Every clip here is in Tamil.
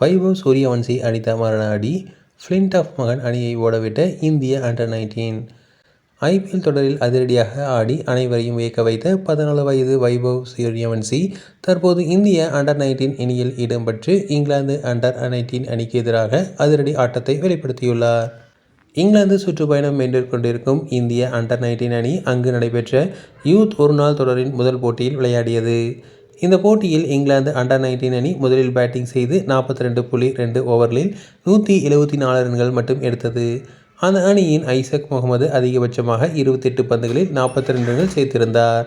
வைபவ் சூரியவன்சி அடித்த மரண அடி ஃப்ளின்ட் ஆஃப் மகன் அணியை ஓடவிட்ட இந்திய அண்டர் நைன்டீன் ஐபிஎல் தொடரில் அதிரடியாக ஆடி அனைவரையும் வியக்க வைத்த பதினாலு வயது வைபவ் சூரியவன்சி தற்போது இந்திய அண்டர் நைன்டீன் அணியில் இடம்பெற்று இங்கிலாந்து அண்டர் நைன்டீன் அணிக்கு எதிராக அதிரடி ஆட்டத்தை வெளிப்படுத்தியுள்ளார். இங்கிலாந்து சுற்றுப்பயணம் மேற்கொண்டிருக்கும் இந்திய அண்டர் நைன்டீன் அணி அங்கு நடைபெற்ற யூத் ஒருநாள் தொடரின் முதல் போட்டியில் விளையாடியது. இந்த போட்டியில் இங்கிலாந்து அண்டர் நைன்டீன் அணி முதலில் பேட்டிங் செய்து நாற்பத்தி ரெண்டு புள்ளி ரெண்டு ஓவர்களில் நூற்றி எழுபத்தி நாலு ரன்கள் மட்டும் எடுத்தது. அந்த அணியின் ஐசக் முகமது அதிகபட்சமாக இருபத்தெட்டு பந்துகளில் நாற்பத்தி ரெண்டு ரன்கள் சேர்த்திருந்தார்.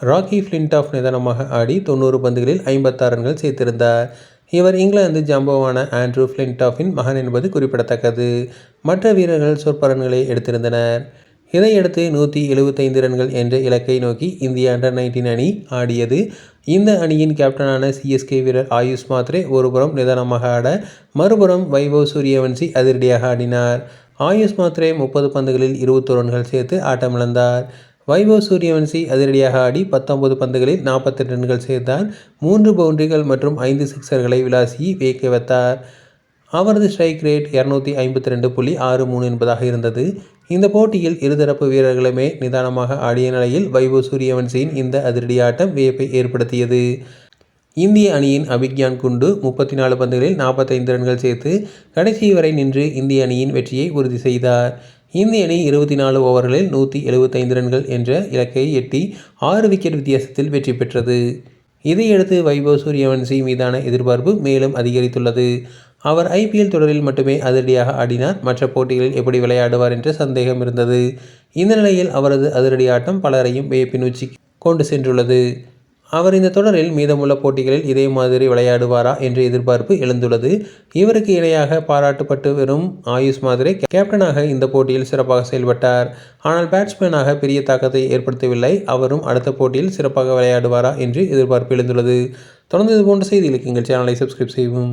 ராக்கி ஃப்ளின்டாஃப் நிதானமாக ஆடி தொண்ணூறு பந்துகளில் ஐம்பத்தாறு ரன்கள் சேர்த்திருந்தார். இவர் இங்கிலாந்து ஜம்பவான ஆண்ட்ரூ ஃப்ளின்டாஃபின் மகன் என்பது குறிப்பிடத்தக்கது. மற்ற வீரர்கள் சொற்ப ரன்களை எடுத்திருந்தனர். இதையடுத்து நூற்றி எழுபத்தைந்து ரன்கள் என்ற இலக்கை நோக்கி இந்திய அண்டர் நைன்டீன் அணி ஆடியது இந்த அணியின் கேப்டனான சிஎஸ்கே வீரர் ஆயுஷ் மாத்ரே ஒருபுறம் நிதானமாக ஆட மறுபுறம் வைபவ் சூரியவன்சி அதிரடியாக ஆடினார். ஆயுஷ் மாத்ரே முப்பது பந்துகளில் இருபத்தொரு ரன்கள் சேர்த்து ஆட்டமிழந்தார். வைபவ் சூரியவன்சி அதிரடியாக ஆடி பத்தொன்பது பந்துகளில் நாற்பத்தெட்டு ரன்கள் சேர்த்தார் மூன்று பவுண்டரிகள் மற்றும் ஐந்து சிக்சர்களை விளாசி வியக்க வைத்தார். அவரது ஸ்ட்ரைக் ரேட் இரநூத்தி ஐம்பத்தி ரெண்டு புள்ளி ஆறு மூணு என்பதாக இருந்தது. இந்த போட்டியில் இருதரப்பு வீரர்களுமே நிதானமாக ஆடிய நிலையில் வைபவ் சூரியவன்சியின் இந்த அதிரடி ஆட்டம் வியப்பை ஏற்படுத்தியது. இந்திய அணியின் அபிக்யான் குண்டு முப்பத்தி நாலு பந்துகளில் நாற்பத்தைந்து ரன்கள் சேர்த்து கடைசி வரை நின்று இந்திய அணியின் வெற்றியை உறுதி செய்தார். இந்திய அணி இருபத்தி நாலு ஓவர்களில் நூற்றி எழுபத்தைந்து ரன்கள் என்ற இலக்கை எட்டி ஆறு விக்கெட் வித்தியாசத்தில் வெற்றி பெற்றது. இதையடுத்து வைபவ் சூரியவன்சி மீதான எதிர்பார்ப்பு மேலும் அதிகரித்துள்ளது. அவர் ஐபிஎல் தொடரில் மட்டுமே அதிரடியாக ஆடினார். மற்ற போட்டிகளில் எப்படி விளையாடுவார் என்ற சந்தேகம் இருந்தது. இந்த நிலையில் அவரது அதிரடி ஆட்டம் பலரையும் வியப்பின் உச்சி கொண்டு சென்றுள்ளது. அவர் இந்த தொடரில் மீதமுள்ள போட்டிகளில் இதே மாதிரி விளையாடுவாரா என்ற எதிர்பார்ப்பு எழுந்துள்ளது. இவருக்கு இணையாக பாராட்டப்பட்டு வரும் ஆயுஷ் மாதிரி கேப்டனாக இந்த போட்டியில் சிறப்பாக செயல்பட்டார். ஆனால் பேட்ஸ்மேனாக பெரிய தாக்கத்தை ஏற்படுத்தவில்லை. அவரும் அடுத்த போட்டியில் சிறப்பாக விளையாடுவாரா என்று எதிர்பார்ப்பு எழுந்துள்ளது. தொடர்ந்து இது போன்ற செய்திகளுக்கு எங்கள் சேனலை சப்ஸ்கிரைப் செய்வோம்